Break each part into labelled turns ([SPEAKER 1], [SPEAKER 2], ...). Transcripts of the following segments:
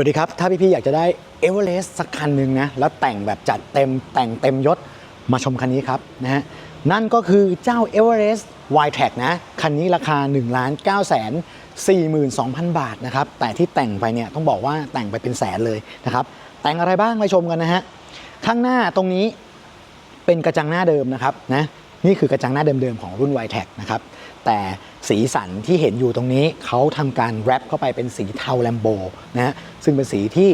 [SPEAKER 1] วัสดีครับ ถ้าพี่ๆอยากจะได้เอเวอเรสต์สักคันหนึ่งนะ แล้วแต่งแบบจัดเต็มแต่งเต็มยศมาชมคันนี้ครับนะฮะนั่นก็คือเจ้า e v e r e s t y t r a c นะ คันนี้ราคา 1 9 4 2 0 0 0 บาทนะครับ แต่ที่แต่งไปเนี่ยต้องบอกว่าแต่งไปเป็นแสนเลยนะครับ แต่งอะไรบ้างไปชมกันนะฮะ ข้างหน้าตรงนี้เป็นกระจังหน้าเดิมนะครับนะนี่คือกระจังหน้าเดิมๆของรุ่น y t e c นะครับ แต่ สีสันที่เห็นอยู่ตรงนี้เขาทำการแรปเข้าไปเป็นสีเทาแลมโบนะฮะซึ่งเป็นสีที่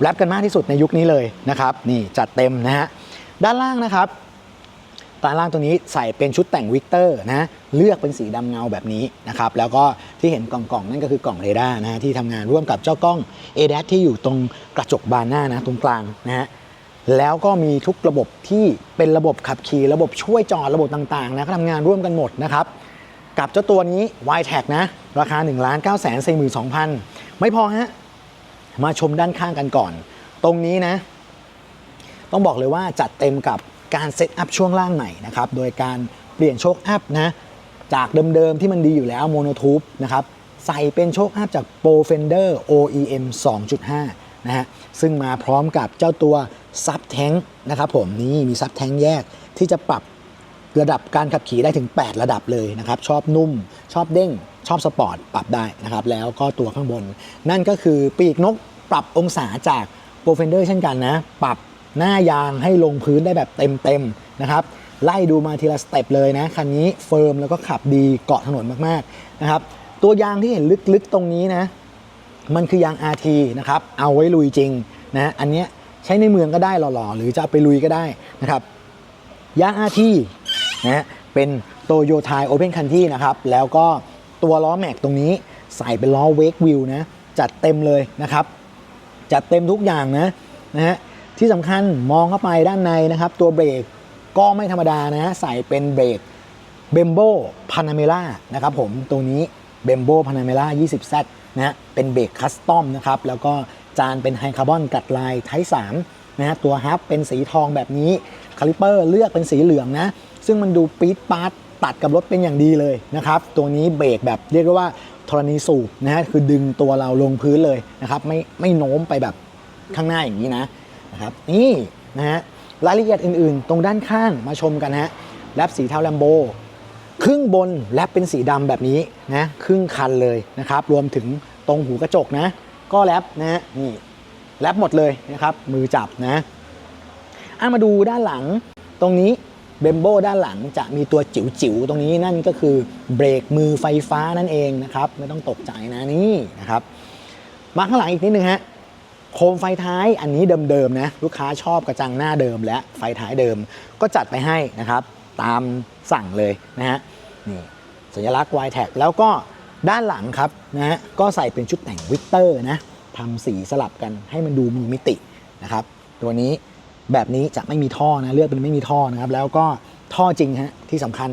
[SPEAKER 1] แรปกันมากที่สุดในยุคนี้เลยนะครับนี่จัดเต็มนะฮะด้านล่างนะครับด้านล่างตรงนี้ใส่เป็นชุดแต่งวิกเตอร์นะเลือกเป็นสีดำเงาแบบนี้นะครับแล้วก็ที่เห็นกล่องๆนั่นก็คือกล่องเรดาร์นะที่ทำงานร่วมกับเจ้ากล้อง a d a s ที่อยู่ตรงกระจกบานหน้านะตรงกลางนะฮะแล้วก็มีทุกระบบที่เป็นระบบขับขี่ระบบช่วยจอดระบบต่างๆนะก็ทำงานร่วมกันหมดนะครับ กับเจ้าตัวนี้ y t a g นะ ราคา 1 9 4 2 0 0 0 ไม่พอฮะ มาชมด้านข้างกันก่อน ตรงนี้นะ ต้องบอกเลยว่าจัดเต็มกับการเซตอัพช่วงล่างใหม่นะครับ โดยการเปลี่ยนโชคอัพนะ จากเดิมๆที่มันดีอยู่แล้วโมโนทูบนะครับ ใส่เป็นโชคอัพจาก Pro Fender OEM 2.5 นะฮะ ซึ่งมาพร้อมกับเจ้าตัวซับแทงนะครับผม นี่มีซับแทงแยกที่จะปรับ ระดับการขับขี่ได้ถึง 8 ระดับเลยนะครับ ชอบนุ่ม ชอบเด้ง ชอบสปอร์ต ปรับได้นะครับ แล้วก็ตัวข้างบน นั่นก็คือปีกนกปรับองศาจาก Pro Fender เช่นกันนะ ปรับหน้ายางให้ลงพื้นได้แบบเต็มๆนะครับ ไล่ดูมาทีละสเต็ปเลยนะ คันนี้เฟิร์มแล้วก็ขับดีเกาะถนนมากๆนะครับ ตัวยางที่เห็นลึกๆตรงนี้นะ มันคือยาง RT นะครับ เอาไว้ลุยจริงนะ อันเนี้ยใช้ในเมืองก็ได้หล่อๆ หรือจะไปลุยก็ได้นะครับ ยาง RT นะฮะเป็นโตโยต้าโอเพนคันที่นะครับ แล้วก็ตัวล้อแม็กตรงนี้ใส่เป็นล้อเวกวิวนะ จัดเต็มเลยนะครับ จัดเต็มทุกอย่างนะนะฮะที่สำคัญมองเข้าไปด้านในนะครับ ตัวเบรกก็ไม่ธรรมดานะ ใส่เป็นเบรกเบมโบพานาเมล่านะครับผมตรงนี้เบมโบพานาเมล่า 20Z นะฮะเป็นเบรกคัสตอมนะครับ แล้วก็จานเป็นไฮคาร์บอนกัดลายไท3นะฮะตัวฮับเป็นสีทองแบบนี้ คาลิเปอร์เลือกเป็นสีเหลืองนะ ซึ่งมันดูปี๊ดปาร์ตตัดกับรถเป็นอย่างดีเลยนะครับ ตัวนี้เบรกแบบเรียกว่าธรณีสูบนะฮะคือดึงตัวเราลงพื้นเลยนะครับ ไม่ไม่โน้มไปแบบข้างหน้าอย่างนี้นะนะครับนี่นะฮะรายละเอียดอื่นๆ ตรงด้านข้างมาชมกันนะฮะแรปสีเทาแลมโบครึ่งบนแรปเป็นสีดำแบบนี้นะครึ่งคันเลยนะครับ รวมถึงตรงหูกระจกนะ ก็แรปนะฮะนี่แรปหมดเลยนะครับ มือจับนะ อะมาดูด้านหลัง ตรงนี้เบมโบด้านหลังจะมีตัวจิ๋วๆตรงนี้นั่นก็คือเบรกมือไฟฟ้านั่นเองนะครับไม่ต้องตกใจนะนี่นะครับมาข้างหลังอีกนิดนึงฮะโคมไฟท้ายอันนี้เดิมๆนะลูกค้าชอบกระจังหน้าเดิม และไฟท้ายเดิมก็จัดไปให้นะครับ ตามสั่งเลยนะฮะนี่สัญลักษณ์ y t a g แล้วก็ด้านหลังครับนะฮะก็ใส่เป็นชุดแต่งวิกเตอร์นะทำสีสลับกันให้มันดูมีมิตินะครับ ตัวนี้ แบบนี้จะไม่มีท่อนะเลือกเป็นไม่มีท่อนะครับ แล้วก็ท่อจริงฮะที่สำคัญ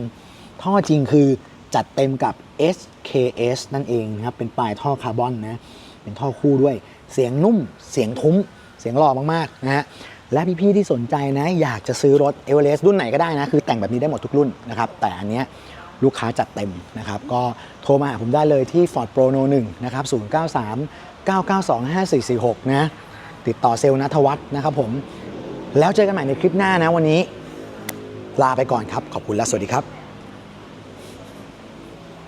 [SPEAKER 1] ท่อจริงคือจัดเต็มกับ SKS นั่นเองนะครับ เป็นปลายท่อคาร์บอนนะ เป็นท่อคู่ด้วย เสียงนุ่ม เสียงทุ้ม เสียงหล่อมากๆนะฮะ และพี่ๆที่สนใจนะ อยากจะซื้อรถเอเวอเรสต์รุ่นไหนก็ได้นะ คือแต่งแบบนี้ได้หมดทุกรุ่นนะครับ แต่อันเนี้ยลูกค้าจัดเต็มนะครับ ก็โทรมาหาผมได้เลยที่ Ford Pro No 1นะครับ 093 992 5446 นะ ติดต่อเซลล์นัทวัฒน์นะครับผม แล้วเจอกันใหม่ในคลิปหน้านะวันนี้ ลาไปก่อนครับ ขอบคุณและสวัสดีครับ